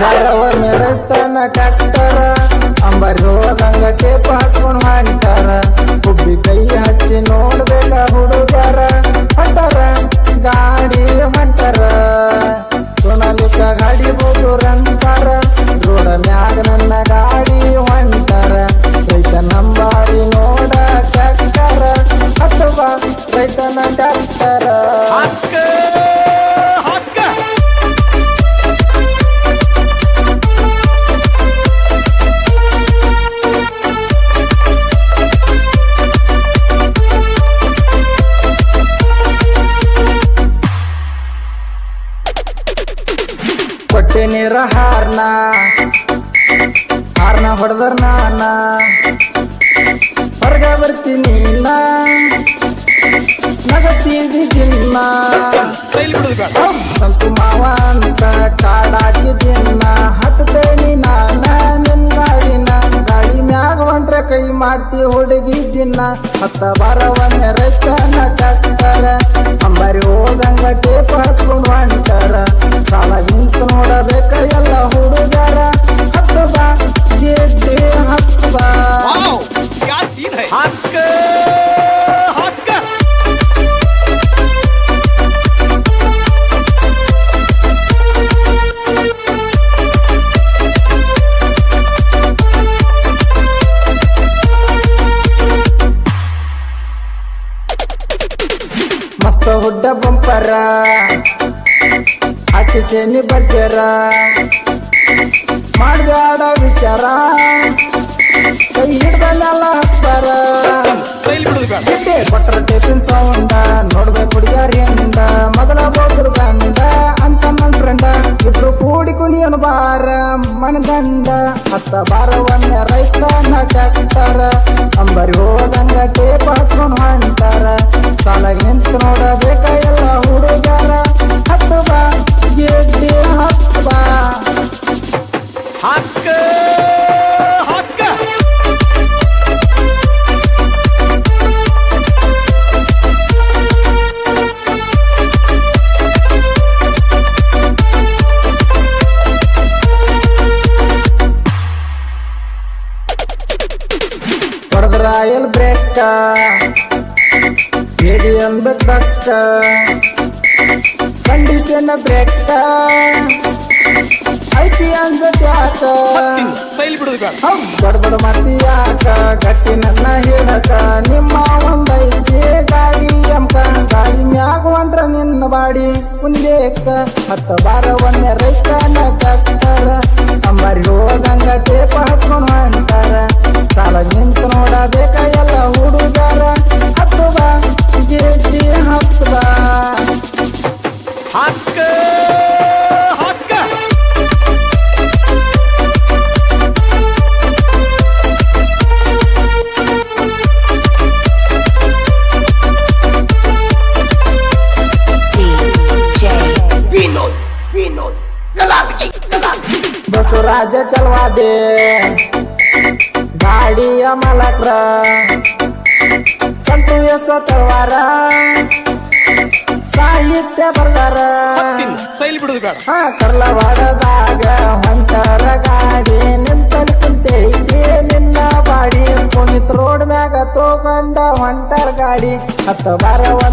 ಹತ್ತಗಾರವ ಮೆರೆತನ ಕಟ್ಟರ. ಅಂಬರಿ ಹೋದಂಗ ಟೇಪ್ ಹಾಕೊಂಡು ಹೊಂಟಾರ ಹುಬ್ಬಿ ಕೈ ಹಚ್ಚಿ ನೋಡ್ಬೇಕ ಹುಡುಗರ ಹೊಡೆದ್ರ ನಾನ? ಹೊರಗ ಬರ್ತೀನಿ ನಾ ನಗತ್ತೀದಿ ದಿನ ಸಂತು ಮಾವ ಅಂತ ಕಾಡಾಕಿದಿನ್ನ ಹತ್ತೇನಿ ನಾನ ನಿನ್ ಗಾಡಿನ ಗಾಡಿ ಮ್ಯಾಗ ಹೊಂಟ್ರೆ ಕೈ ಮಾಡ್ತಿ ಹುಡುಗಿ ದಿನ ಹತ್ತ ಬರವನ್ನ ರೈತನ ಕಟ್ಟರ ಅಂಬಾರಿ ಹೋದಂಗ ಟೇಪ್ ಹಾಕೊಂಡು ಹೊಂಟಾರ ಬಂಪರ. ಹಾಕಿಸೇನಿ ಬರ್ತಾರ ಮಾಡಬೇಡ ವಿಚಾರ. ಕೈ ಹಿಡ್ದಲ್ಲ ಗಿಡ್ಡೆ ಕೊಟ್ರ ಟೇಪಿನ ಸೌಂಡ. ನೋಡ್ಬೇಕು ಹುಡುಗಾರಿಂದ ಮೊದಲ ಬೋದ್ರು ಗಂಡ ಅಂತ ನನ್ನ ಫ್ರೆಂಡ ಇಬ್ರು ಕೂಡಿ ಕುಣಿಯನು ಬಾರ. ಮನದಂಡ ಹತ್ತ ಬಾರ ಒಂದ ರೈತ ನಟ ಅಂಬರಿ ಹೋದಂಗ ಟೇಪ್ ಹಚ್ಕೊಂಡ್ ಹಕ್ಕ ಹಕ್ಕ. ರಾಯಲ್ ಬ್ರೇಕ? ಏಡಿಎಂ ಬೆತ್ತಕ್ಕ? ಕಂಡೀಷನ್ ಬ್ರೇಕ? ಬಿಡುದು ಬೇಡ ಬಡಬಡ ಮತ್ತಿ ಯಾಕ? ಗಟ್ಟಿ ನನ್ನ ಹೇಳಕ. ನಿಮ್ಮ ಒಂದೈತಿ ಗಾಡಿ ಎಂಕ ಗಾಡಿ ಮ್ಯಾಗ ಒಂದ್ರ ನಿನ್ನ ಬಾಡಿ ಕುಂದೇಕ ಹತ್ತ ಬಾರ ಒಂದೇ ರೈತನ ಕಟ್ಟರ ಅಂಬರಿ ಹೋದಂಗ ಟೇಪ ಹತ್ಕೊಂಡ್ ಅಂತಾರ ಸಾಲ ನಿಂತು ನೋಡಬೇಕ ಎಲ್ಲ ಹುಡುಗಾರ ಹತ್ತು ಬಾ ಹತ್ತು ಬಾ हक ಬಸವರಾಜ ಚಲವಾದೆ ಗಾಡಿಯ ಮಲಕ್ರ ಸಂತು ಎಸ ತಳವಾರ ಸಾಹಿತ್ಯ ಬರ್ದಾರ. ಕೈಲಿ ಬಿಡುದು ಬೇಡ. ಹಾ ಕರ್ಲವಾಡದಾಗ ಹೊಂಟಾರ ಗಾಡಿ ನಿಂತಲ್ಲಿ ಕುಂತೈತಿ ನಿನ್ನ ಬಾಡಿ. ಪುನೀತ್ ರೋಡ್ ಮ್ಯಾಗ ತಗೊಂಡ ಹೊಂಟಾರ ಗಾಡಿ. ಹತ್ತ ಬಾರ ಒಂದ